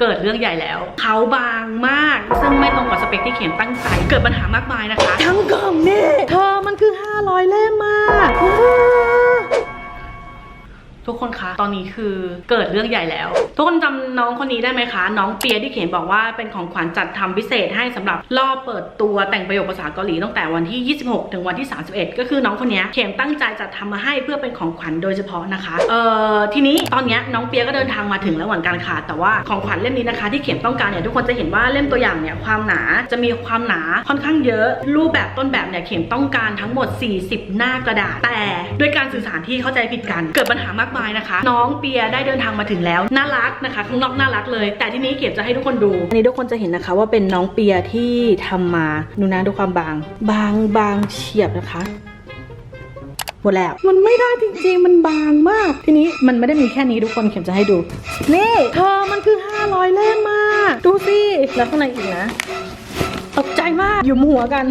เกิดเรื่องใหญ่แล้ว เขาบางมาก ซึ่งไม่ตรงกับสเปคที่เข็มตั้งใจ เกิดปัญหามากมายนะคะ ทั้งกล่องนี่เธอมันคือ 500 เล่มมาก ทุกคนคะ ตอนนี้คือเกิดเรื่องใหญ่แล้ว ทุกคนจำน้องคนนี้ได้ไหมคะ น้องเปียที่เขียนบอกว่าเป็นของขวัญจัดทำพิเศษให้สำหรับรอบเปิดตัวแต่งประโยคภาษาเกาหลีตั้งแต่วันที่ 26 ถึงวันที่ 31 ก็คือน้องคนนี้เขียนตั้งใจจัดทำมาให้เพื่อเป็นของขวัญโดยเฉพาะนะคะ เอ่อ ทีนี้ตอนนี้น้องเปียก็เดินทางมาถึงแล้วเหมือนกันค่ะ แต่ว่าของขวัญเล่มนี้นะคะ ที่เขียนต้องการเนี่ยทุกคนจะเห็นว่าเล่มตัวอย่างเนี่ยความหนาจะมีความหนาค่อนข้างเยอะ รูปแบบต้นแบบเนี่ยเขียนต้องการทั้งหมด 40 หน้ากระดาษ แต่ด้วยการสื่อสารที่เข้าใจผิดกันเกิดปัญหามากมายนะคะ น้องเปียได้เดินทางมาถึงแล้ว น่ารักนะคะข้างนอกน่ารักเลย แต่ที่นี้เขียนจะให้ทุกคนดูอันนี้ทุกคนจะเห็นนะคะ ว่าเป็นน้องเปียที่ทำมาดูนะดูความบาง บางบางเฉียบนะคะหมดแล้วมันไม่ได้จริงๆ มันบางมาก ทีนี้มันไม่ได้มีแค่นี้ทุกคนเข็มจะให้ดู นี่เธอมันคือ 500 เล่มมาก ดูสิ แล้วข้างในอีกนะ ตกใจมากอยู่หัวกัน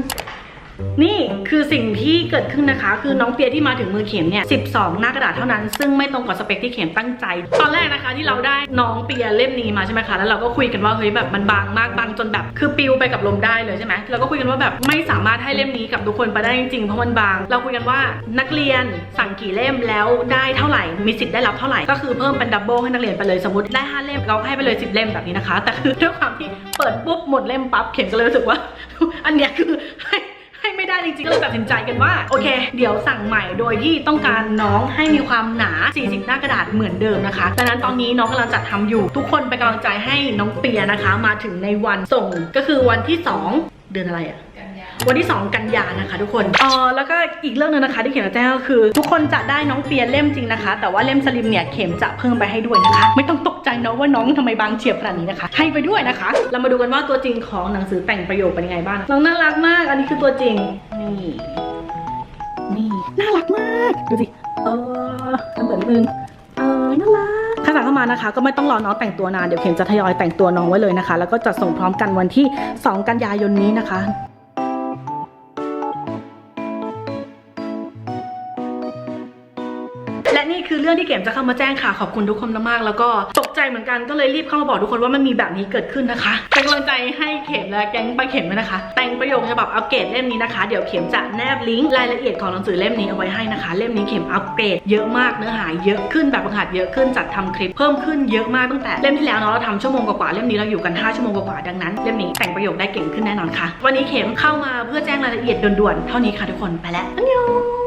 นี่คือสิ่งที่เกิดขึ้นนะคะ คือน้องเปียที่มาถึงมือเข็มเนี่ย 12 หน้ากระดาษเท่านั้น ซึ่งไม่ตรงกับสเปคที่เข็มตั้งใจ ตอนแรกนะคะที่เราได้น้องเปียเล่มนี้มาใช่ไหมคะ แล้วเราก็คุยกันว่าเฮ้ยแบบมันบางมากบางจนแบบ คือปิวไปกับลมได้เลยใช่ไหมเราก็คุยกันว่าแบบไม่สามารถให้เล่มนี้กับทุกคนไปได้จริงๆเพราะมันบาง เราคุยกันว่านักเรียนสั่งกี่เล่มแล้วได้เท่าไหร่ มีสิทธิ์ได้รับเท่าไหร่ ก็คือเพิ่มเป็นดับเบิลให้นักเรียนไปเลยสมมติได้ห้าเล่มเราให้ไปเลย10เล่มแบบนี้นะคะ แต่คือด้วยความที่เปิดปุ๊บหมดเล่มปั๊บเข็มก็เลยรู้สึกว่า อันเนี้ยคือให้ให้ไม่ได้ จริงๆก็เลยตัดสินใจกันว่า โอเค เดี๋ยวสั่งใหม่โดยที่ต้องการน้องให้มีความหนา 40 หน้ากระดาษเหมือนเดิมนะคะดังนั้นตอนนี้น้องกำลังจัดทำอยู่ ทุกคนเป็นกำลังใจให้น้องเปียนะคะ มาถึงในวันส่งก็คือวันที่ 2 เดือนอะไรอะ วันที่ 2 กันยานะคะ ทุกคนอ๋อแล้วก็อีกเรื่องหนึงนะคะที่เขียนมาแจ้งก็คือ ทุกคนจะได้น้องเปียเล่มจริงนะคะ แต่ว่าเล่มสลิมเนี่ยเข็มจะเพิ่มไปให้ด้วยนะคะ ไม่ต้องตกใจนะว่าน้องทำไมบางเฉียบขนาดนี้นะคะ ให้ไปด้วยนะคะ เรามาดูกันว่าตัวจริงของหนังสือแต่งประโยคเป็นยังไงบ้างน้องน่ารักมาก อันนี้คือตัวจริงนี่นี่น่ารักมากดูสิเออทำเหมือนมึงเออน่ารักถ้าสั่งเข้ามานะคะ ก็ไม่ต้องรอน้องแต่งตัวนานเดี๋ยวเข็มจะทยอยแต่งตัวน้องไว้เลยนะคะ แล้วก็จัดส่งพร้อมกันวันที่ 2 กันยายนนี้นะคะ และนี่คือเรื่องที่เข็มจะเข้ามาแจ้งค่ะขอบคุณทุกคนมากๆแล้วก็ตกใจเหมือนกันก็เลยรีบเข้ามาบอกทุกคนว่ามันมีแบบนี้เกิดขึ้นนะคะเป็นกำลังใจให้เข็มและแก๊งไปเข็มด้วยนะคะ แต่งประโยคฉบับอัปเกรดเล่มนี้นะคะ เดี๋ยวเข็มจะแนบลิงก์รายละเอียดของหนังสือเล่มนี้เอาไว้ให้นะคะ เล่มนี้เข็มอัปเกรดเยอะมากเนื้อหาเยอะขึ้นแบบประหัดเยอะขึ้นจัดทำคลิปเพิ่มขึ้นเยอะมากตั้งแต่เล่มที่แล้วเนาะเราทำชั่วโมงกว่าๆเล่มนี้เราอยู่กัน5ชั่วโมงกว่าๆดังนั้นเล่มนี้แต่งประโยคได้เก่งขึ้นแน่นอนค่ะ วันนี้เข็มเข้ามาเพื่อแจ้งรายละเอียดด่วนๆเท่านี้ค่ะทุกคนไปแล้วอันยอง